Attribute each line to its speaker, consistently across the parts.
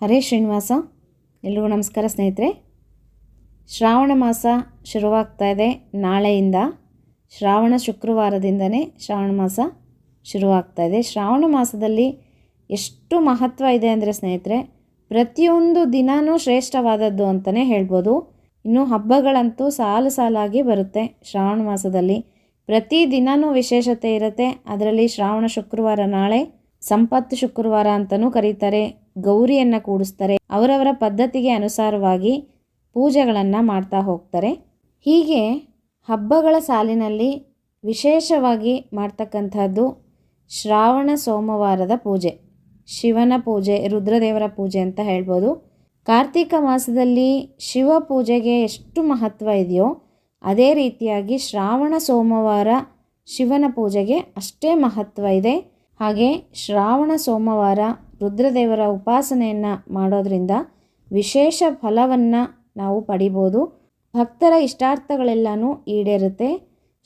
Speaker 1: ಹರೇ ಶ್ರೀನಿವಾಸ, ಎಲ್ರಿಗೂ ನಮಸ್ಕಾರ ಸ್ನೇಹಿತರೆ. ಶ್ರಾವಣ ಮಾಸ ಶುರುವಾಗ್ತಾ ಇದೆ ನಾಳೆಯಿಂದ. ಶ್ರಾವಣ ಶುಕ್ರವಾರದಿಂದನೇ ಶ್ರಾವಣ ಮಾಸ ಶುರುವಾಗ್ತಾ ಇದೆ. ಶ್ರಾವಣ ಮಾಸದಲ್ಲಿ ಎಷ್ಟು ಮಹತ್ವ ಇದೆ ಅಂದರೆ ಸ್ನೇಹಿತರೆ, ಪ್ರತಿಯೊಂದು ದಿನವೂ ಶ್ರೇಷ್ಠವಾದದ್ದು ಅಂತಲೇ ಹೇಳ್ಬೋದು. ಇನ್ನು ಹಬ್ಬಗಳಂತೂ ಸಾಲು ಸಾಲಾಗಿ ಬರುತ್ತೆ ಶ್ರಾವಣ ಮಾಸದಲ್ಲಿ. ಪ್ರತಿ ದಿನವೂ ವಿಶೇಷತೆ ಇರುತ್ತೆ. ಅದರಲ್ಲಿ ಶ್ರಾವಣ ಶುಕ್ರವಾರ ನಾಳೆ, ಸಂಪತ್ತು ಶುಕ್ರವಾರ ಅಂತಲೂ ಕರೀತಾರೆ. ಗೌರಿಯನ್ನು ಕೂಡಿಸ್ತಾರೆ. ಅವರವರ ಪದ್ಧತಿಗೆ ಅನುಸಾರವಾಗಿ ಪೂಜೆಗಳನ್ನು ಮಾಡ್ತಾ ಹೋಗ್ತಾರೆ. ಹೀಗೆ ಹಬ್ಬಗಳ ಸಾಲಿನಲ್ಲಿ ವಿಶೇಷವಾಗಿ ಮಾಡ್ತಕ್ಕಂಥದ್ದು ಶ್ರಾವಣ ಸೋಮವಾರದ ಪೂಜೆ. ಶಿವನ ಪೂಜೆ, ರುದ್ರದೇವರ ಪೂಜೆ ಅಂತ ಹೇಳ್ಬೋದು. ಕಾರ್ತಿಕ ಮಾಸದಲ್ಲಿ ಶಿವ ಪೂಜೆಗೆ ಎಷ್ಟು ಮಹತ್ವ ಇದೆಯೋ ಅದೇ ರೀತಿಯಾಗಿ ಶ್ರಾವಣ ಸೋಮವಾರ ಶಿವನ ಪೂಜೆಗೆ ಅಷ್ಟೇ ಮಹತ್ವ ಇದೆ. ಹಾಗೆ ಶ್ರಾವಣ ಸೋಮವಾರ ರುದ್ರದೇವರ ಉಪಾಸನೆಯನ್ನು ಮಾಡೋದರಿಂದ ವಿಶೇಷ ಫಲವನ್ನು ನಾವು ಪಡಿಬೋದು. ಭಕ್ತರ ಇಷ್ಟಾರ್ಥಗಳೆಲ್ಲನೂ ಈಡೇರುತ್ತೆ.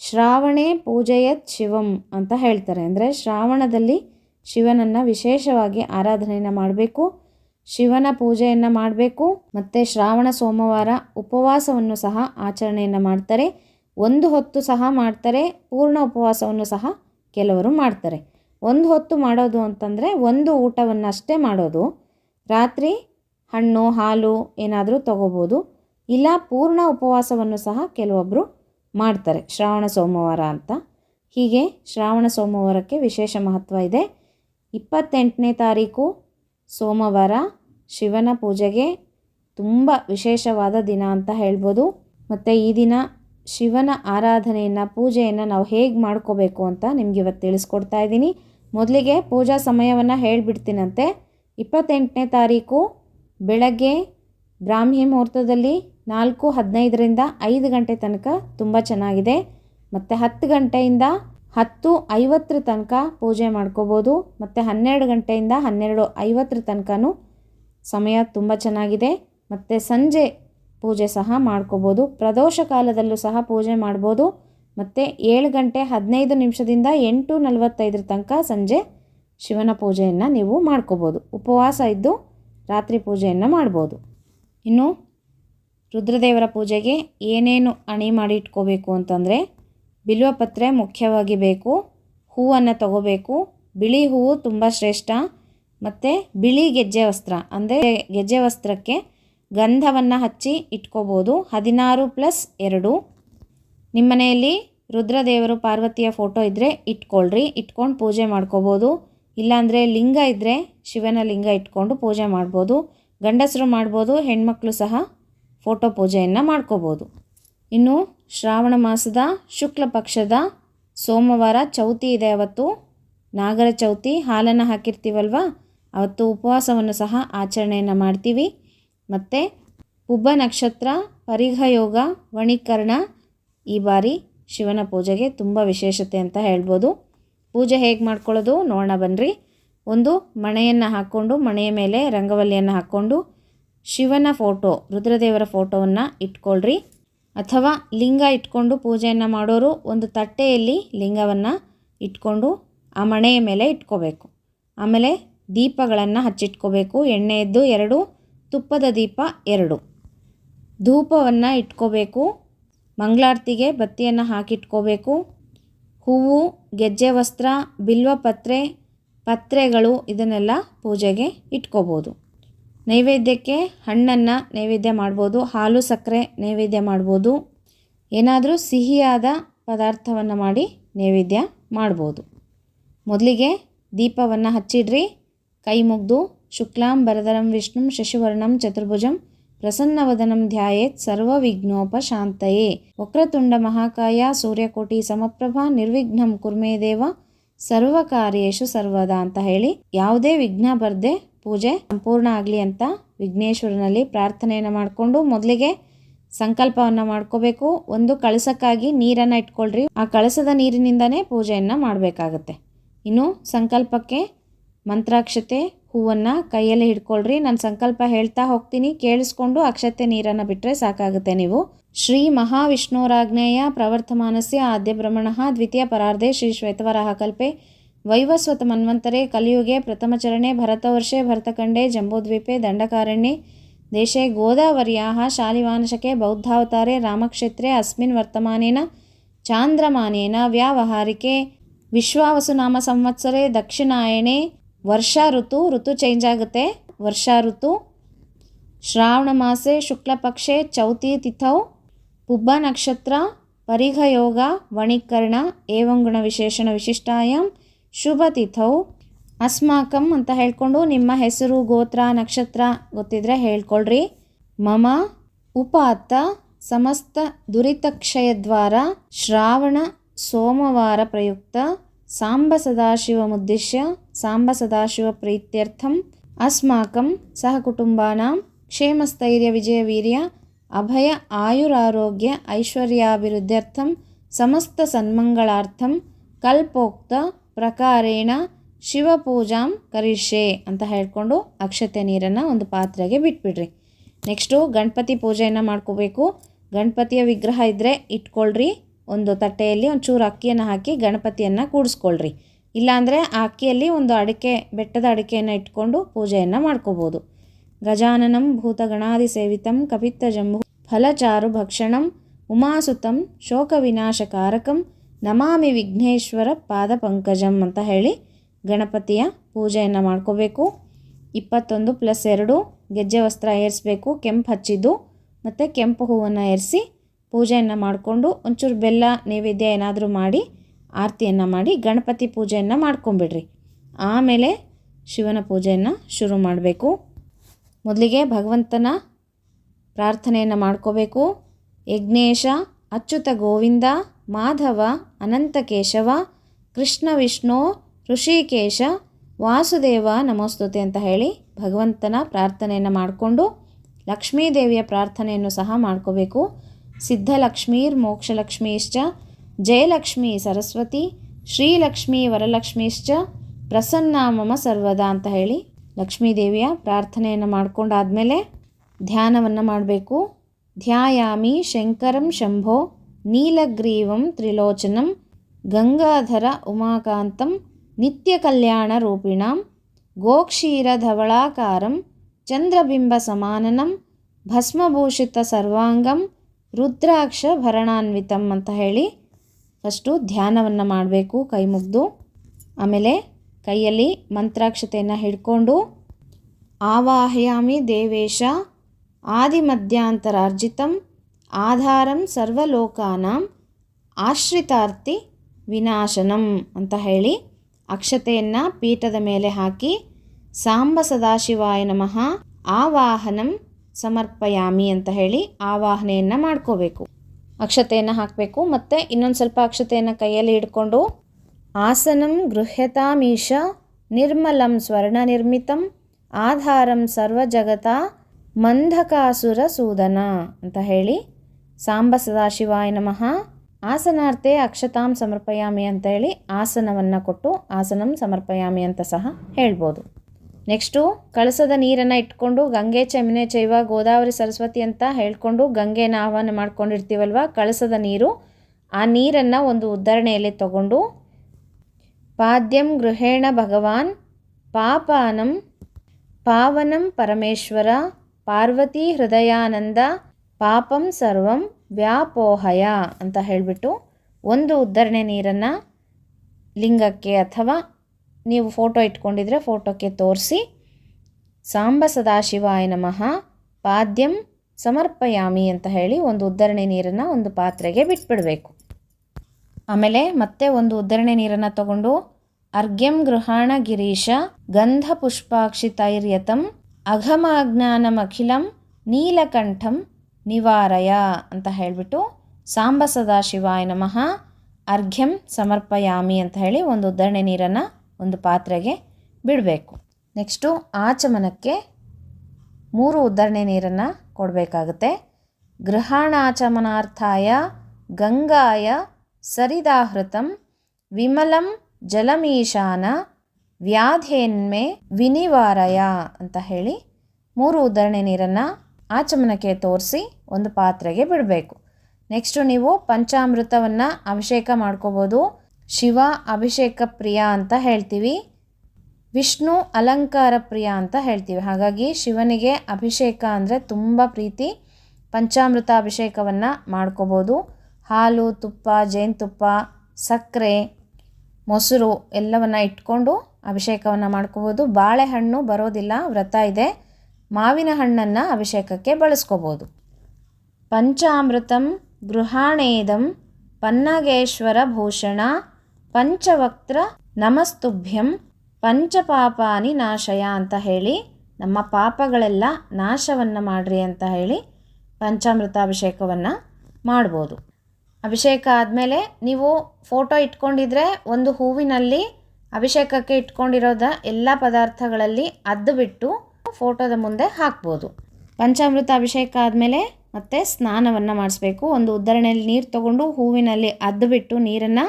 Speaker 1: ಶ್ರಾವಣೇ ಪೂಜೆಯತ್ ಶಿವಂ ಅಂತ ಹೇಳ್ತಾರೆ. ಅಂದರೆ ಶ್ರಾವಣದಲ್ಲಿ ಶಿವನನ್ನು ವಿಶೇಷವಾಗಿ ಆರಾಧನೆಯನ್ನು ಮಾಡಬೇಕು, ಶಿವನ ಪೂಜೆಯನ್ನು ಮಾಡಬೇಕು, ಮತ್ತು ಶ್ರಾವಣ ಸೋಮವಾರ ಉಪವಾಸವನ್ನು ಸಹ ಆಚರಣೆಯನ್ನು ಮಾಡ್ತಾರೆ. ಒಂದು ಹೊತ್ತು ಸಹ ಮಾಡ್ತಾರೆ, ಪೂರ್ಣ ಉಪವಾಸವನ್ನು ಸಹ ಕೆಲವರು ಮಾಡ್ತಾರೆ. ಒಂದು ಹೊತ್ತು ಮಾಡೋದು ಅಂತಂದರೆ ಒಂದು ಊಟವನ್ನು ಅಷ್ಟೇ ಮಾಡೋದು. ರಾತ್ರಿ ಹಣ್ಣು, ಹಾಲು ಏನಾದರೂ ತಗೋಬೋದು. ಇಲ್ಲ, ಪೂರ್ಣ ಉಪವಾಸವನ್ನು ಸಹ ಕೆಲವೊಬ್ಬರು ಮಾಡ್ತಾರೆ, ಶ್ರಾವಣ, ಸೋಮವಾರ ಅಂತ. ಹೀಗೆ ಶ್ರಾವಣ, ಸೋಮವಾರಕ್ಕೆ ವಿಶೇಷ ಮಹತ್ವ ಇದೆ. ಇಪ್ಪತ್ತೆಂಟನೇ ತಾರೀಕು, ಸೋಮವಾರ, ಶಿವನ ಪೂಜೆಗೆ ತುಂಬ ವಿಶೇಷವಾದ ದಿನ ಅಂತ ಹೇಳ್ಬೋದು. ಮತ್ತು ಈ ದಿನ ಶಿವನ ಆರಾಧನೆಯನ್ನು, ಪೂಜೆಯನ್ನು ನಾವು ಹೇಗೆ ಮಾಡ್ಕೋಬೇಕು ಅಂತ ನಿಮ್ಗೆ ಇವತ್ತು ತಿಳಿಸ್ಕೊಡ್ತಾ ಇದ್ದೀನಿ. ಮೊದಲಿಗೆ ಪೂಜಾ ಸಮಯವನ್ನು ಹೇಳಿಬಿಡ್ತೀನಂತೆ. ಇಪ್ಪತ್ತೆಂಟನೇ ತಾರೀಕು ಬೆಳಗ್ಗೆ ಬ್ರಾಹ್ಮಿ ಮುಹೂರ್ತದಲ್ಲಿ ನಾಲ್ಕು ಹದಿನೈದರಿಂದ ಐದು ಗಂಟೆ ತನಕ ತುಂಬ ಚೆನ್ನಾಗಿದೆ. ಮತ್ತು ಹತ್ತು ಗಂಟೆಯಿಂದ ಹತ್ತು ಐವತ್ತರ ತನಕ ಪೂಜೆ ಮಾಡ್ಕೋಬೋದು. ಮತ್ತು ಹನ್ನೆರಡು ಗಂಟೆಯಿಂದ ಹನ್ನೆರಡು ಐವತ್ತರ ತನಕನೂ ಸಮಯ ತುಂಬ ಚೆನ್ನಾಗಿದೆ. ಮತ್ತು ಸಂಜೆ ಪೂಜೆ ಸಹ ಮಾಡ್ಕೋಬೋದು. ಪ್ರದೋಷ ಕಾಲದಲ್ಲೂ ಸಹ ಪೂಜೆ ಮಾಡ್ಬೋದು. ಮತ್ತು ಏಳು ಗಂಟೆ ಹದಿನೈದು ನಿಮಿಷದಿಂದ ಎಂಟು ನಲವತ್ತೈದರ ತನಕ ಸಂಜೆ ಶಿವನ ಪೂಜೆಯನ್ನು ನೀವು ಮಾಡ್ಕೋಬೋದು. ಉಪವಾಸ ಇದ್ದು ರಾತ್ರಿ ಪೂಜೆಯನ್ನು ಮಾಡ್ಬೋದು. ಇನ್ನು ರುದ್ರದೇವರ ಪೂಜೆಗೆ ಏನೇನು ಅಣಿ ಮಾಡಿ ಇಟ್ಕೋಬೇಕು ಅಂತಂದರೆ ಬಿಲ್ವಪತ್ರೆ ಮುಖ್ಯವಾಗಿ ಬೇಕು, ಹೂವನ್ನು ತಗೋಬೇಕು, ಬಿಳಿ ಹೂವು ತುಂಬ ಶ್ರೇಷ್ಠ, ಮತ್ತು ಬಿಳಿ ಗೆಜ್ಜೆ ವಸ್ತ್ರ, ಅಂದರೆ ಗೆಜ್ಜೆ ವಸ್ತ್ರಕ್ಕೆ ಗಂಧವನ್ನು ಹಚ್ಚಿ ಇಟ್ಕೋಬೋದು. ಹದಿನಾರು ಪ್ಲಸ್ ಎರಡು. ನಿಮ್ಮ ಮನೆಯಲ್ಲಿ ರುದ್ರದೇವರು, ಪಾರ್ವತಿಯ ಫೋಟೋ ಇದ್ದರೆ ಇಟ್ಕೊಳ್ರಿ. ಇಟ್ಕೊಂಡು ಪೂಜೆ ಮಾಡ್ಕೋಬೋದು. ಇಲ್ಲಾಂದರೆ ಲಿಂಗ ಇದ್ದರೆ ಶಿವನ ಲಿಂಗ ಇಟ್ಕೊಂಡು ಪೂಜೆ ಮಾಡ್ಬೋದು. ಗಂಡಸರು ಮಾಡ್ಬೋದು, ಹೆಣ್ಮಕ್ಳು ಸಹ ಫೋಟೋ ಪೂಜೆಯನ್ನು ಮಾಡ್ಕೋಬೋದು. ಇನ್ನು ಶ್ರಾವಣ ಮಾಸದ ಶುಕ್ಲ ಪಕ್ಷದ ಸೋಮವಾರ ಚೌತಿ ಇದೆ ಅವತ್ತು. ನಾಗರ ಚೌತಿ, ಹಾಲನ್ನು ಹಾಕಿರ್ತೀವಲ್ವ? ಅವತ್ತು ಉಪವಾಸವನ್ನು ಸಹ ಆಚರಣೆಯನ್ನು ಮಾಡ್ತೀವಿ. ಮತ್ತು ಉಬ್ಬ ನಕ್ಷತ್ರ ಪರಿಘ ಯೋಗ ವಣಿಕರ್ಣ ಈ ಬಾರಿ ಶಿವನ ಪೂಜೆಗೆ ತುಂಬ ವಿಶೇಷತೆ ಅಂತ ಹೇಳ್ಬೋದು. ಪೂಜೆ ಹೇಗೆ ಮಾಡ್ಕೊಳ್ಳೋದು ನೋಡೋಣ ಬನ್ನಿರಿ ಒಂದು ಮಣೆಯನ್ನು ಹಾಕ್ಕೊಂಡು, ಮಣೆಯ ಮೇಲೆ ರಂಗವಲ್ಲಿಯನ್ನು ಹಾಕ್ಕೊಂಡು ಶಿವನ ಫೋಟೋ, ರುದ್ರದೇವರ ಫೋಟೋವನ್ನು ಇಟ್ಕೊಳ್ರಿ. ಅಥವಾ ಲಿಂಗ ಇಟ್ಕೊಂಡು ಪೂಜೆಯನ್ನು ಮಾಡೋರು ಒಂದು ತಟ್ಟೆಯಲ್ಲಿ ಲಿಂಗವನ್ನು ಇಟ್ಕೊಂಡು ಆ ಮಣೆಯ ಮೇಲೆ ಇಟ್ಕೋಬೇಕು. ಆಮೇಲೆ ದೀಪಗಳನ್ನು ಹಚ್ಚಿಟ್ಕೋಬೇಕು. ಎಣ್ಣೆಯದ್ದು ಎರಡು ತುಪ್ಪದ ದೀಪ ಎರಡು. ಧೂಪವನ್ನು ಇಟ್ಕೋಬೇಕು. ಮಂಗಳಾರತಿಗೆ ಬತ್ತಿಯನ್ನು ಹಾಕಿಟ್ಕೋಬೇಕು. ಹೂವು, ಗೆಜ್ಜೆ ವಸ್ತ್ರ ಬಿಲ್ವಪತ್ರೆ ಪತ್ರೆಗಳು ಇದನ್ನೆಲ್ಲ ಪೂಜೆಗೆ ಇಟ್ಕೋಬೋದು. ನೈವೇದ್ಯಕ್ಕೆ ಹಣ್ಣನ್ನು ನೈವೇದ್ಯ ಮಾಡ್ಬೋದು. ಹಾಲು ಸಕ್ಕರೆ ನೈವೇದ್ಯ ಮಾಡ್ಬೋದು. ಏನಾದರೂ ಸಿಹಿಯಾದ ಪದಾರ್ಥವನ್ನು ಮಾಡಿ ನೈವೇದ್ಯ ಮಾಡ್ಬೋದು. ಮೊದಲಿಗೆ ದೀಪವನ್ನು ಹಚ್ಚಿಡ್ರಿ. ಕೈ ಮುಗ್ದು ಶುಕ್ಲಾಂ ಬರದರಂ ವಿಷ್ಣುಂ ಶಶಿವರ್ಣಂ ಚತುರ್ಭುಜಂ ಪ್ರಸನ್ನವದನಂ ಧ್ಯಾಯೇತ್ ಸರ್ವವಿಘ್ನೋಪಶಾಂತಯೇ. ವಕ್ರತುಂಡ ಮಹಾಕಾಯ ಸೂರ್ಯಕೋಟಿ ಸಮಪ್ರಭಾ ನಿರ್ವಿಘ್ನಂ ಕುರ್ಮೇ ದೇವ ಸರ್ವ ಕಾರ್ಯೇಶು ಸರ್ವದಾ ಅಂತ ಹೇಳಿ ಯಾವುದೇ ವಿಘ್ನ ಬರದೆ ಪೂಜೆ ಸಂಪೂರ್ಣ ಆಗಲಿ ಅಂತ ವಿಘ್ನೇಶ್ವರನಲ್ಲಿ ಪ್ರಾರ್ಥನೆಯನ್ನು ಮಾಡಿಕೊಂಡು ಮೊದಲಿಗೆ ಸಂಕಲ್ಪವನ್ನು ಮಾಡ್ಕೋಬೇಕು. ಒಂದು ಕಳಸಕ್ಕಾಗಿ ನೀರನ್ನು ಇಟ್ಕೊಳ್ರಿ. ಆ ಕಳಸದ ನೀರಿನಿಂದನೇ ಪೂಜೆಯನ್ನು ಮಾಡಬೇಕಾಗತ್ತೆ. ಇನ್ನು ಸಂಕಲ್ಪಕ್ಕೆ ಮಂತ್ರಾಕ್ಷತೆ ಹೂವನ್ನು ಕೈಯಲ್ಲಿ ಹಿಡ್ಕೊಳ್ರಿ. ನಾನು ಸಂಕಲ್ಪ ಹೇಳ್ತಾ ಹೋಗ್ತೀನಿ. ಕೇಳಿಸ್ಕೊಂಡು ಅಕ್ಷತೆ ನೀರನ್ನು ಬಿಟ್ಟರೆ ಸಾಕಾಗುತ್ತೆ ನೀವು. ಶ್ರೀ ಮಹಾವಿಷ್ಣುರಾಜ್ಞೇಯ ಪ್ರವರ್ತಮಾನಸ್ಯ ಆದ್ಯ ಬ್ರಹ್ಮಣ ದ್ವಿತೀಯ ಪರಾರ್ಧೆ ಶ್ರೀ ಶ್ವೇತವರಾಹ ಕಲ್ಪೆ. ವೈವಸ್ವತ ಮನ್ವಂತರೆ ಕಲಿಯುಗೆ ಪ್ರಥಮಚರಣೆ ಭರತವರ್ಷೆ ಭರತಖಂಡೆ ಜಂಬೂದ್ವೀಪೆ ದಂಡಕಾರಣ್ಯೆ. ದೇಶೇ ಗೋದಾವರ್ಯಾಹ ಶಾಲಿವಾನಶಕೆ ಬೌದ್ಧಾವತಾರೆ ರಾಮಕ್ಷೇತ್ರೆ ಅಸ್ಮಿನ್ ವರ್ತಮಾನೇನ ಚಾಂದ್ರಮಾನೇನ ವ್ಯಾವಹಾರಿಕೆ. ವಿಶ್ವಾವಸುನಾಮ ಸಂವತ್ಸರೆ ದಕ್ಷಿಣಾಯಣೆ. ವರ್ಷಾ ಋತು ಋತು ಚೇಂಜ್ ಆಗುತ್ತೆ. ವರ್ಷ ಋತು, ಶ್ರಾವಣ ಮಾಸೆ ಶುಕ್ಲಪಕ್ಷೆ ಚೌತಿ ತಿಥೌ, ಪುಬ್ಬ ನಕ್ಷತ್ರ, ಪರಿಘಯೋಗ, ವಣಿಕರ್ಣ ಏವಂಗುಣ ವಿಶೇಷಣ ವಿಶಿಷ್ಟಾಯಂ, ಶುಭ ತಿಥೌ. ಅಸ್ಮಾಕಂ ಅಂತ ಹೇಳ್ಕೊಂಡು ನಿಮ್ಮ ಹೆಸರು, ಗೋತ್ರ, ನಕ್ಷತ್ರ ಗೊತ್ತಿದ್ರೆ ಹೇಳ್ಕೊಳ್ರಿ. ಮಮ ಉಪಾತ ಸಮಸ್ತ ದುರಿತಕ್ಷಯದ್ವಾರ, ಶ್ರಾವಣ, ಸೋಮವಾರ ಪ್ರಯುಕ್ತ. ಸಾಂಬ ಸದಾಶಿವಮುದ್ದಿಶ್ಯ, ಸಾಂಬ ಸದಾಶಿವ ಪ್ರೀತ್ಯರ್ಥಂ ಅಸ್ಮಾಕಂ ಸಹ ಕುಟುಂಬಾನಾಂ ಕ್ಷೇಮಸ್ಥೈರ್ಯ ವಿಜಯವೀರ್ಯ, ಅಭಯ ಆಯುರಾರೋಗ್ಯ ಐಶ್ವರ್ಯಾಭಿವೃದ್ಧ್ಯರ್ಥಂ, ಸಮಸ್ತ ಸನ್ಮಂಗಳಾರ್ಥಂ, ಕಲ್ಪೋಕ್ತ ಪ್ರಕಾರೇಣ ಶಿವಪೂಜಾಂ ಕರಿಷ್ಯೆ ಅಂತ ಹೇಳ್ಕೊಂಡು ಅಕ್ಷತೆ ನೀರನ್ನು ಒಂದು ಪಾತ್ರೆಗೆ ಬಿಟ್ಬಿಡ್ರಿ. ನೆಕ್ಸ್ಟು ಗಣಪತಿ ಪೂಜೆಯನ್ನು ಮಾಡ್ಕೋಬೇಕು. ಗಣಪತಿಯ ವಿಗ್ರಹ ಇದ್ದರೆ ಇಟ್ಕೊಳ್ರಿ. ಒಂದು ತಟ್ಟೆಯಲ್ಲಿ ಒಂಚೂರು ಅಕ್ಕಿಯನ್ನು ಹಾಕಿ ಗಣಪತಿಯನ್ನು ಕೂಡಿಸ್ಕೊಳ್ರಿ. ಇಲ್ಲಾಂದರೆ ಆ ಅಕ್ಕಿಯಲ್ಲಿ ಒಂದು ಅಡಿಕೆ, ಬೆಟ್ಟದ ಅಡಿಕೆಯನ್ನು ಇಟ್ಕೊಂಡು ಪೂಜೆಯನ್ನು ಮಾಡ್ಕೋಬೋದು. ಗಜಾನನಂ ಭೂತಗಣಾದಿ ಸೇವಿತಂ ಕಪಿತ್ತ ಜಂಬು ಫಲಚಾರು ಭಕ್ಷಣಂ ಉಮಾಸುತಂ ಶೋಕ ವಿನಾಶಕಾರಕಂ ನಮಾಮಿ ವಿಘ್ನೇಶ್ವರ ಪಾದ ಪಂಕಜಂ ಅಂತ ಹೇಳಿ ಗಣಪತಿಯ ಪೂಜೆಯನ್ನು ಮಾಡ್ಕೋಬೇಕು. ಇಪ್ಪತ್ತೊಂದು ಪ್ಲಸ್ ಎರಡು ಗೆಜ್ಜೆ ವಸ್ತ್ರ ಏರಿಸಬೇಕು, ಕೆಂಪು ಹಚ್ಚಿದ್ದು ಮತ್ತು ಕೆಂಪು ಹೂವನ್ನು ಏರಿಸಿ ಪೂಜೆಯನ್ನು ಮಾಡಿಕೊಂಡು ಒಂಚೂರು ಬೆಲ್ಲ ನೈವೇದ್ಯ ಏನಾದರೂ ಮಾಡಿ ಆರತಿಯನ್ನು ಮಾಡಿ ಗಣಪತಿ ಪೂಜೆಯನ್ನು ಮಾಡ್ಕೊಂಬಿಡ್ರಿ. ಆಮೇಲೆ ಶಿವನ ಪೂಜೆಯನ್ನು ಶುರು ಮಾಡಬೇಕು. ಮೊದಲಿಗೆ ಭಗವಂತನ ಪ್ರಾರ್ಥನೆಯನ್ನು ಮಾಡ್ಕೋಬೇಕು. ಯಜ್ಞೇಶ, ಅಚ್ಯುತ ಗೋವಿಂದ, ಮಾಧವ, ಅನಂತ ಕೇಶವ, ಕೃಷ್ಣ ವಿಷ್ಣು, ಋಷಿಕೇಶ, ವಾಸುದೇವ ನಮೋಸ್ತುತೆ ಅಂತ ಹೇಳಿ ಭಗವಂತನ ಪ್ರಾರ್ಥನೆಯನ್ನು ಮಾಡಿಕೊಂಡು ಲಕ್ಷ್ಮೀದೇವಿಯ ಪ್ರಾರ್ಥನೆಯನ್ನು ಸಹ ಮಾಡ್ಕೋಬೇಕು. ಸಿದ್ಧಲಕ್ಷ್ಮೀರ್ ಮೋಕ್ಷಲಕ್ಷ್ಮೀಶ್ಚ ಜಯಲಕ್ಷ್ಮೀ ಸರಸ್ವತಿ, ಶ್ರೀಲಕ್ಷ್ಮೀ ವರಲಕ್ಷ್ಮೀಶ್ಚ, ಪ್ರಸನ್ನ ಮಮ ಸರ್ವದಾ ಅಂತ ಹೇಳಿ ಲಕ್ಷ್ಮೀದೇವಿಯ ಪ್ರಾರ್ಥನೆಯನ್ನು ಮಾಡಿಕೊಂಡಾದಮೇಲೆ ಧ್ಯಾನವನ್ನು ಮಾಡಬೇಕು. ಧ್ಯಾಯಾಮಿ ಶಂಕರಂ ಶಂಭೋ, ನೀಲಗ್ರೀವಂ ತ್ರಿಲೋಚನಂ, ಗಂಗಾಧರ ಉಮಾಕಾಂತಂ, ನಿತ್ಯ ಕಲ್ಯಾಣ ರೂಪಿಣಾಂ ಗೋಕ್ಷೀರಧವಳಾಕಾರಂ ಚಂದ್ರಬಿಂಬ ಸಮಾನನಂ, ಭಸ್ಮಭೂಷಿತ ಸರ್ವಾಂಗಂ ರುದ್ರಾಕ್ಷ ಭರಣಾನ್ವಿತಂ ಅಂತ ಹೇಳಿ ಫಸ್ಟು ಧ್ಯಾನವನ್ನು ಮಾಡಬೇಕು ಕೈ ಮುಗ್ದು. ಆಮೇಲೆ ಕೈಯಲ್ಲಿ ಮಂತ್ರಾಕ್ಷತೆಯನ್ನು ಹಿಡ್ಕೊಂಡು, ಆವಾಹಯಾಮಿ ದೇವೇಶ ಆದಿಮಧ್ಯಾಂತರಾರ್ಜಿತಂ ಆಧಾರಂ ಸರ್ವಲೋಕಾನಾಂ ಆಶ್ರಿತಾರ್ಥಿ ವಿನಾಶನಂ ಅಂತ ಹೇಳಿ ಅಕ್ಷತೆಯನ್ನು ಪೀಠದ ಮೇಲೆ ಹಾಕಿ, ಸಾಂಬ ಸದಾಶಿವಾಯ ನಮಃ, ಆವಾಹನಂ ಸಮರ್ಪಯಾಮಿ ಅಂತ ಹೇಳಿ ಆವಾಹನೆಯನ್ನು ಮಾಡ್ಕೋಬೇಕು. ಅಕ್ಷತೆಯನ್ನು ಹಾಕಬೇಕು ಮತ್ತು ಇನ್ನೊಂದು ಸ್ವಲ್ಪ ಅಕ್ಷತೆಯನ್ನು ಕೈಯಲ್ಲಿ ಹಿಡ್ಕೊಂಡು ಆಸನಂ ಗೃಹ್ಯತಾಮೀಶ ನಿರ್ಮಲಂ ಸ್ವರ್ಣ ನಿರ್ಮಿತಂ ಆಧಾರಂ ಸರ್ವಜಗತ ಮಂಧಕಾಸುರ ಸೂದನ ಅಂತ ಹೇಳಿ ಸಾಂಬ ಸದಾಶಿವಾಯ ನಮಃ. ಆಸನಾರ್ಥೆ ಅಕ್ಷತಾಂ ಸಮರ್ಪಯಾಮಿ ಅಂತ ಹೇಳಿ ಆಸನವನ್ನು ಕೊಟ್ಟು ಆಸನಂ ಸಮರ್ಪಯಾಮಿ ಅಂತ ಸಹ ಹೇಳ್ಬೋದು. ನೆಕ್ಸ್ಟು ಕಳಸದ ನೀರನ್ನು ಇಟ್ಕೊಂಡು ಗಂಗೆ ಚಮಿನೆ ಚೈವ ಗೋದಾವರಿ ಸರಸ್ವತಿ ಅಂತ ಹೇಳ್ಕೊಂಡು ಗಂಗೆನ ಆಹ್ವಾನ ಮಾಡ್ಕೊಂಡಿರ್ತೀವಲ್ವ? ಕಳಸದ ನೀರು. ಆ ನೀರನ್ನು ಒಂದು ಉದ್ಧರಣೆಯಲ್ಲಿ ತಗೊಂಡು ಪಾದ್ಯಂ ಗೃಹೇಣ ಭಗವಾನ್ ಪಾಪಾನಂ ಪಾವನಂ ಪರಮೇಶ್ವರ ಪಾರ್ವತಿ ಹೃದಯಾನಂದ ಪಾಪಂ ಸರ್ವಂ ವ್ಯಾಪೋಹಯ ಅಂತ ಹೇಳಿಬಿಟ್ಟು ಒಂದು ಉದ್ಧರಣೆ ನೀರನ್ನು ಲಿಂಗಕ್ಕೆ ಅಥವಾ ನೀವು ಫೋಟೋ ಇಟ್ಕೊಂಡಿದ್ರೆ ಫೋಟೋಕ್ಕೆ ತೋರಿಸಿ. ಸಾಂಬ ಸದಾಶಿವಾಯ ನಮಃ. ಪಾದ್ಯಂ ಸಮರ್ಪಯಾಮಿ ಅಂತ ಹೇಳಿ ಒಂದು ಉದ್ದರಣೆ ನೀರನ್ನು ಒಂದು ಪಾತ್ರೆಗೆ ಬಿಟ್ಬಿಡಬೇಕು. ಆಮೇಲೆ ಮತ್ತೆ ಒಂದು ಉದ್ದರಣೆ ನೀರನ್ನು ತಗೊಂಡು ಅರ್ಘ್ಯಂ ಗೃಹಾಣ ಗಿರೀಶ ಗಂಧ ಪುಷ್ಪಾಕ್ಷಿತೈರ್ಯತಂ ಅಘಮಾಜ್ಞಾನಮಖಿಲಂ ನೀಲಕಂಠಂ ನಿವಾರಯ ಅಂತ ಹೇಳಿಬಿಟ್ಟು ಸಾಂಬ ಸದಾಶಿವಾಯ ನಮಃ. ಅರ್ಘ್ಯಂ ಸಮರ್ಪಯಾಮಿ ಅಂತ ಹೇಳಿ ಒಂದು ಉದ್ದರಣೆ ನೀರನ್ನು ಒಂದು ಪಾತ್ರೆಗೆ ಬಿಡಬೇಕು. ನೆಕ್ಸ್ಟು ಆಚಮನಕ್ಕೆ ಮೂರು ಉದ್ದರಣೆ ನೀರನ್ನು ಕೊಡಬೇಕಾಗುತ್ತೆ. ಗೃಹಾಣಾಚಮನಾರ್ಥಾಯ ಗಂಗಾಯ ಸರಿದಾಹೃತಂ ವಿಮಲಂ ಜಲಮೀಶಾನ ವ್ಯಾಧೇನ್ಮೆ ವಿನಿವಾರಯ ಅಂತ ಹೇಳಿ ಮೂರು ಉದ್ದರಣೆ ನೀರನ್ನು ಆಚಮನಕ್ಕೆ ತೋರಿಸಿ ಒಂದು ಪಾತ್ರೆಗೆ ಬಿಡಬೇಕು. ನೆಕ್ಸ್ಟು ನೀವು ಪಂಚಾಮೃತವನ್ನು ಅಭಿಷೇಕ ಮಾಡ್ಕೋಬೋದು. ಶಿವ ಅಭಿಷೇಕ ಪ್ರಿಯ ಅಂತ ಹೇಳ್ತೀವಿ. ವಿಷ್ಣು ಅಲಂಕಾರ ಪ್ರಿಯ ಅಂತ ಹೇಳ್ತೀವಿ. ಹಾಗಾಗಿ ಶಿವನಿಗೆ ಅಭಿಷೇಕ ಅಂದರೆ ತುಂಬ ಪ್ರೀತಿ. ಪಂಚಾಮೃತ ಅಭಿಷೇಕವನ್ನು ಮಾಡ್ಕೋಬೋದು. ಹಾಲು, ತುಪ್ಪ, ಜೇನುತುಪ್ಪ, ಸಕ್ಕರೆ, ಮೊಸರು ಎಲ್ಲವನ್ನು ಇಟ್ಕೊಂಡು ಅಭಿಷೇಕವನ್ನು ಮಾಡ್ಕೋಬೋದು. ಬಾಳೆಹಣ್ಣು ಬರೋದಿಲ್ಲ, ವ್ರತ ಇದೆ. ಮಾವಿನ ಹಣ್ಣನ್ನು ಅಭಿಷೇಕಕ್ಕೆ ಬಳಸ್ಕೋಬೋದು. ಪಂಚಾಮೃತಂ ಗೃಹಾಣೇದಂ ಪನ್ನಗೇಶ್ವರ ಭೂಷಣ ಪಂಚವಕ್ತ್ರ ನಮಸ್ತುಭ್ಯಂ ಪಂಚಪಾಪಾನಿ ನಾಶಯ ಅಂತ ಹೇಳಿ, ನಮ್ಮ ಪಾಪಗಳೆಲ್ಲ ನಾಶವನ್ನು ಮಾಡ್ರಿ ಅಂತ ಹೇಳಿ ಪಂಚಾಮೃತ ಅಭಿಷೇಕವನ್ನು ಮಾಡ್ಬೋದು. ಅಭಿಷೇಕ ಆದಮೇಲೆ ನೀವು ಫೋಟೋ ಇಟ್ಕೊಂಡಿದ್ರೆ ಒಂದು ಹೂವಿನಲ್ಲಿ ಅಭಿಷೇಕಕ್ಕೆ ಇಟ್ಕೊಂಡಿರೋದ ಎಲ್ಲ ಪದಾರ್ಥಗಳಲ್ಲಿ ಅದ್ದು ಬಿಟ್ಟು ಫೋಟೋದ ಮುಂದೆ ಹಾಕ್ಬೋದು. ಪಂಚಾಮೃತ ಅಭಿಷೇಕ ಆದಮೇಲೆ ಮತ್ತೆ ಸ್ನಾನವನ್ನು ಮಾಡಿಸ್ಬೇಕು. ಒಂದು ಉದ್ದರಣೆಯಲ್ಲಿ ನೀರು ತಗೊಂಡು ಹೂವಿನಲ್ಲಿ ಅದ್ದು ಬಿಟ್ಟು ನೀರನ್ನು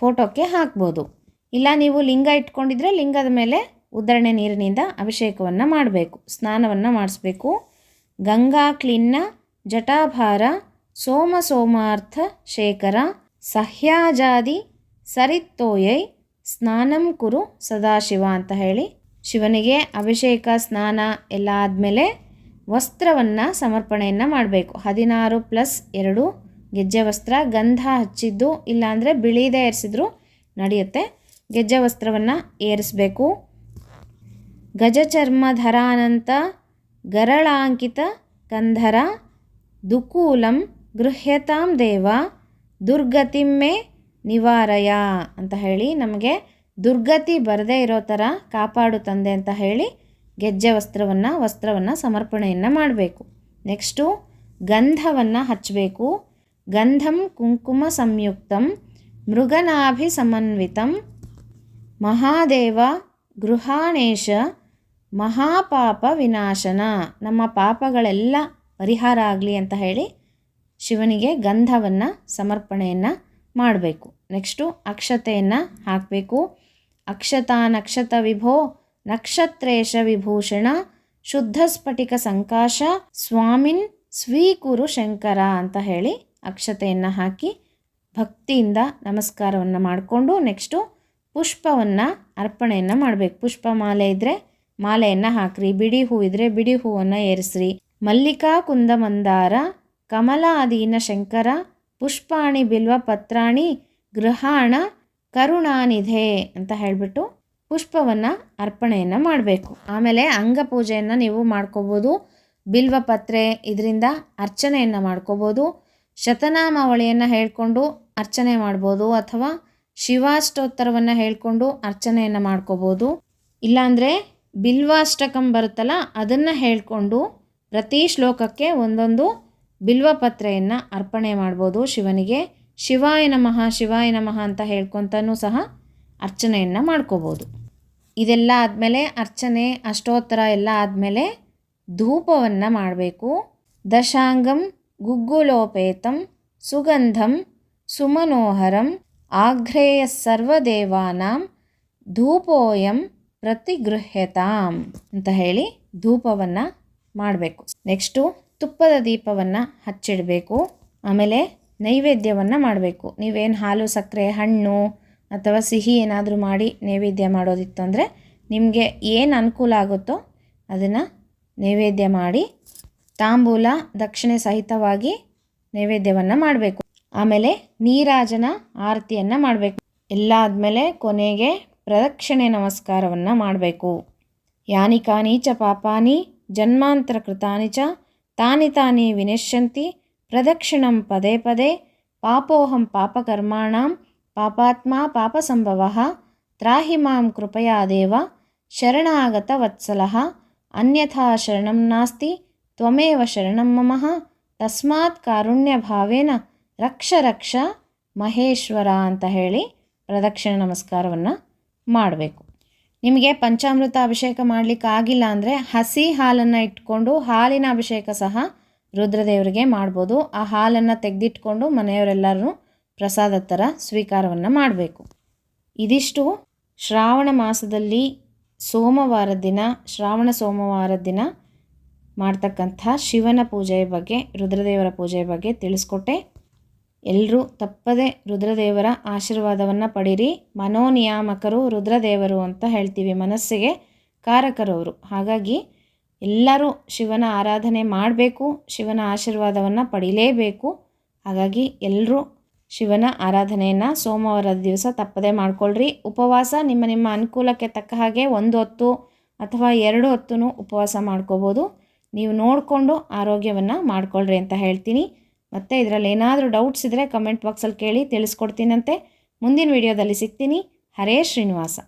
Speaker 1: ಫೋಟೋಕ್ಕೆ ಹಾಕ್ಬೋದು. ಇಲ್ಲ ನೀವು ಲಿಂಗ ಇಟ್ಕೊಂಡಿದ್ರೆ ಲಿಂಗದ ಮೇಲೆ ಉದ್ದರಣೆ ನೀರಿನಿಂದ ಅಭಿಷೇಕವನ್ನು ಮಾಡಬೇಕು, ಸ್ನಾನವನ್ನು ಮಾಡಿಸ್ಬೇಕು. ಗಂಗಾ, ಕ್ಲಿನ್ನ, ಜಟಾಭಾರ, ಸೋಮ ಸೋಮಾರ್ಥ ಶೇಖರ ಸಹ್ಯಾಜಾದಿ ಸರಿತ್ತೋಯೈ ಸ್ನಾನಂ ಕುರು ಸದಾಶಿವ ಅಂತ ಹೇಳಿ ಶಿವನಿಗೆ ಅಭಿಷೇಕ, ಸ್ನಾನ ಎಲ್ಲ ಆದಮೇಲೆ ವಸ್ತ್ರವನ್ನು ಸಮರ್ಪಣೆಯನ್ನು ಮಾಡಬೇಕು. ಹದಿನಾರು ಪ್ಲಸ್ ಎರಡು ಗೆಜ್ಜೆ ವಸ್ತ್ರ ಗಂಧ ಹಚ್ಚಿದ್ದು, ಇಲ್ಲಾಂದರೆ ಬಿಳಿದೇ ಏರಿಸಿದ್ರು ನಡೆಯುತ್ತೆ. ಗೆಜ್ಜೆ ವಸ್ತ್ರವನ್ನು ಏರಿಸಬೇಕು. ಗಜಚರ್ಮಧರಾನಂತ ಗರಳಾಂಕಿತ ಕಂಧರ ದುಕೂಲಂ ಗೃಹ್ಯತಾಂ ದೇವ ದುರ್ಗತಿಮ್ಮೆ ನಿವಾರಯ ಅಂತ ಹೇಳಿ ನಮಗೆ ದುರ್ಗತಿ ಬರದೇ ಇರೋ ಥರ ಕಾಪಾಡು ತಂದೆ ಅಂತ ಹೇಳಿ ಗೆಜ್ಜೆ ವಸ್ತ್ರವನ್ನು ವಸ್ತ್ರವನ್ನು ಸಮರ್ಪಣೆಯನ್ನು ಮಾಡಬೇಕು. ನೆಕ್ಸ್ಟು ಗಂಧವನ್ನು ಹಚ್ಚಬೇಕು ಗಂಧಂ ಕುಂಕುಮ ಸಂಯುಕ್ತಂ ಮೃಗನಾಭಿ ಸಮನ್ವಿತಂ ಮಹಾದೇವ ಗೃಹಾಣೇಶ ಮಹಾಪಾಪ ವಿನಾಶನ ನಮ್ಮ ಪಾಪಗಳೆಲ್ಲ ಪರಿಹಾರ ಆಗಲಿ ಅಂತ ಹೇಳಿ ಶಿವನಿಗೆ ಗಂಧವನ್ನು, ಸಮರ್ಪಣೆಯನ್ನು ಮಾಡಬೇಕು. ನೆಕ್ಸ್ಟು ಅಕ್ಷತೆಯನ್ನು ಹಾಕಬೇಕು. ಅಕ್ಷತಾ ನಕ್ಷತ ವಿಭೋ, ನಕ್ಷತ್ರೇಶ ವಿಭೂಷಣ, ಶುದ್ಧ ಸ್ಫಟಿಕ ಸಂಕಾಶ, ಸ್ವಾಮಿನ್ ಸ್ವೀಕುರು ಶಂಕರ ಅಂತ ಹೇಳಿ ಅಕ್ಷತೆಯನ್ನು ಹಾಕಿ ಭಕ್ತಿಯಿಂದ ನಮಸ್ಕಾರವನ್ನು ಮಾಡಿಕೊಂಡು ನೆಕ್ಸ್ಟು ಪುಷ್ಪವನ್ನು ಅರ್ಪಣೆಯನ್ನು ಮಾಡಬೇಕು. ಪುಷ್ಪ ಮಾಲೆ ಇದ್ದರೆ ಮಾಲೆಯನ್ನು ಹಾಕ್ರಿ, ಬಿಡಿ ಹೂ ಇದ್ದರೆ ಬಿಡಿ ಹೂವನ್ನು ಏರಿಸ್ರಿ. ಮಲ್ಲಿಕಾ ಕುಂದ ಮಂದಾರ, ಕಮಲಾದೀನ ಶಂಕರ, ಪುಷ್ಪಾಣಿ ಬಿಲ್ವ ಪತ್ರಾಣಿ, ಗೃಹಾಣ ಕರುಣಾನಿಧೆ ಅಂತ ಹೇಳಿಬಿಟ್ಟು ಪುಷ್ಪವನ್ನು ಅರ್ಪಣೆಯನ್ನು ಮಾಡಬೇಕು. ಆಮೇಲೆ ಅಂಗಪೂಜೆಯನ್ನು ನೀವು ಮಾಡ್ಕೋಬೋದು. ಬಿಲ್ವಪತ್ರೆ ಇದರಿಂದ ಅರ್ಚನೆಯನ್ನು ಮಾಡ್ಕೋಬೋದು. ಶತನಾಮಾವಳಿಯನ್ನು ಹೇಳಿಕೊಂಡು ಅರ್ಚನೆ ಮಾಡ್ಬೋದು ಅಥವಾ ಶಿವಾಷ್ಟೋತ್ತರವನ್ನು ಹೇಳಿಕೊಂಡು ಅರ್ಚನೆಯನ್ನು ಮಾಡ್ಕೋಬೋದು. ಇಲ್ಲಾಂದರೆ ಬಿಲ್ವಾಷ್ಟಕಂ ಬರುತ್ತಲ್ಲ, ಅದನ್ನು ಹೇಳಿಕೊಂಡು ಪ್ರತಿ ಶ್ಲೋಕಕ್ಕೆ ಒಂದೊಂದು ಬಿಲ್ವಪತ್ರೆಯನ್ನು ಅರ್ಪಣೆ ಮಾಡ್ಬೋದು ಶಿವನಿಗೆ. ಶಿವಾಯ ನಮಃ ಶಿವಾಯ ನಮಃ ಅಂತ ಹೇಳ್ಕೊತನೂ ಸಹ ಅರ್ಚನೆಯನ್ನು ಮಾಡ್ಕೋಬೋದು. ಇದೆಲ್ಲ ಆದಮೇಲೆ ಅರ್ಚನೆ, ಅಷ್ಟೋತ್ತರ ಎಲ್ಲ ಆದಮೇಲೆ ಧೂಪವನ್ನು ಮಾಡಬೇಕು. ದಶಾಂಗಂ ಗುಗ್ಗುಲೋಪೇತಂ, ಸುಗಂಧಂ, ಸುಮನೋಹರಂ ಆಗ್ರೇಯ ಸರ್ವದೇವಾನಾಂ, ಧೂಪೋಯಂ ಪ್ರತಿಗೃಹ್ಯತಾಂ ಅಂತ ಹೇಳಿ ಧೂಪವನ್ನು ಮಾಡಬೇಕು. ನೆಕ್ಸ್ಟು ತುಪ್ಪದ ದೀಪವನ್ನು ಹಚ್ಚಿಡಬೇಕು. ಆಮೇಲೆ ನೈವೇದ್ಯವನ್ನು ಮಾಡಬೇಕು. ನೀವೇನು ಹಾಲು, ಸಕ್ಕರೆ, ಹಣ್ಣು ಅಥವಾ ಸಿಹಿ ಏನಾದರೂ ಮಾಡಿ ನೈವೇದ್ಯ ಮಾಡೋದಿತ್ತು ಅಂದರೆ ನಿಮಗೆ ಏನು ಅನುಕೂಲ ಆಗುತ್ತೋ ಅದನ್ನು ನೈವೇದ್ಯ ಮಾಡಿ ತಾಂಬೂಲ ದಕ್ಷಿಣೆ ಸಹಿತವಾಗಿ ನೈವೇದ್ಯವನ್ನು ಮಾಡಬೇಕು. ಆಮೇಲೆ ನೀರಾಜನ ಆರತಿಯನ್ನು ಮಾಡಬೇಕು. ಎಲ್ಲ ಆದಮೇಲೆ ಕೊನೆಗೆ ಪ್ರದಕ್ಷಿಣೆ ನಮಸ್ಕಾರವನ್ನು ಮಾಡಬೇಕು. ಯಾನಿ ಕಾನಿ ಪಾಪಾನಿ ಜನ್ಮಾಂತರ ಕೃತಾನಿ ಚ ತಾನಿ ತಾನಿ ವಿನಶ್ಯಂತಿ ಪ್ರದಕ್ಷಿಣಂ ಪದೇ ಪದೇ ಪಾಪೋಹಂ ಪಾಪಕರ್ಮಾಣ ಪಾಪಾತ್ಮ ಪಾಪಸಂಭವ ತ್ರಾಹಿ ಮಾಂ ಕೃಪಯಾ ದೇವ ಶರಣಾಗತ ವತ್ಸಲ ಅನ್ಯಥಾ ಶರಣಂ ನಾಸ್ತಿ ತ್ವಮೇವ ಶರಣಂ ಮಮಃ. ತಸ್ಮಾತ್ ಕಾರುಣ್ಯಭಾವೇನ ರಕ್ಷ ರಕ್ಷ ಮಹೇಶ್ವರ ಅಂತ ಹೇಳಿ ಪ್ರದಕ್ಷಿಣೆ ನಮಸ್ಕಾರವನ್ನು ಮಾಡಬೇಕು. ನಿಮಗೆ ಪಂಚಾಮೃತ ಅಭಿಷೇಕ ಮಾಡಲಿಕ್ಕೆ ಆಗಿಲ್ಲ ಅಂದರೆ ಹಸಿ ಹಾಲನ್ನು ಇಟ್ಕೊಂಡು ಹಾಲಿನ ಅಭಿಷೇಕ ಸಹ ರುದ್ರದೇವರಿಗೆ ಮಾಡ್ಬೋದು. ಆ ಹಾಲನ್ನು ತೆಗೆದಿಟ್ಕೊಂಡು ಮನೆಯವರೆಲ್ಲರೂ ಪ್ರಸಾದ ಥರ ಸ್ವೀಕಾರವನ್ನು ಮಾಡಬೇಕು. ಇದಿಷ್ಟು ಶ್ರಾವಣ ಮಾಸದಲ್ಲಿ ಸೋಮವಾರ ದಿನ, ಶ್ರಾವಣ ಸೋಮವಾರ ದಿನ ಮಾಡ್ತಕ್ಕಂಥ ಶಿವನ ಪೂಜೆಯ ಬಗ್ಗೆ, ರುದ್ರದೇವರ ಪೂಜೆಯ ಬಗ್ಗೆ ತಿಳಿಸ್ಕೊಟ್ಟೆ. ಎಲ್ಲರೂ ತಪ್ಪದೆ ರುದ್ರದೇವರ ಆಶೀರ್ವಾದವನ್ನು ಪಡೀರಿ. ಮನೋನಿಯಾಮಕರು ರುದ್ರದೇವರು ಅಂತ ಹೇಳ್ತೀವಿ ಮನಸ್ಸಿಗೆ ಕಾರಕರವರು ಹಾಗಾಗಿ ಎಲ್ಲರೂ ಶಿವನ ಆರಾಧನೆ ಮಾಡಬೇಕು, ಶಿವನ ಆಶೀರ್ವಾದವನ್ನು ಪಡೀಲೇಬೇಕು. ಹಾಗಾಗಿ ಎಲ್ಲರೂ ಶಿವನ ಆರಾಧನೆಯನ್ನು ಸೋಮವಾರದ ದಿವಸ ತಪ್ಪದೇ ಮಾಡ್ಕೊಳ್ರಿ. ಉಪವಾಸ ನಿಮ್ಮ ನಿಮ್ಮ ಅನುಕೂಲಕ್ಕೆ ತಕ್ಕ ಹಾಗೆ ಒಂದು ಹೊತ್ತು ಅಥವಾ ಎರಡು ಹೊತ್ತು ಉಪವಾಸ ಮಾಡ್ಕೋಬೋದು. ನೀವು ನೋಡಿಕೊಂಡು ಆರೋಗ್ಯವನ್ನು ಮಾಡಿಕೊಳ್ಳ್ರಿ ಅಂತ ಹೇಳ್ತೀನಿ. ಮತ್ತು ಇದರಲ್ಲಿ ಏನಾದರೂ ಡೌಟ್ಸ್ ಇದ್ದರೆ ಕಮೆಂಟ್ ಬಾಕ್ಸಲ್ಲಿ ಕೇಳಿ ತಿಳಿಸ್ಕೊಡ್ತೀನಂತೆ. ಮುಂದಿನ ವಿಡಿಯೋದಲ್ಲಿ ಸಿಗ್ತೀನಿ. ಹರೇ ಶ್ರೀನಿವಾಸ.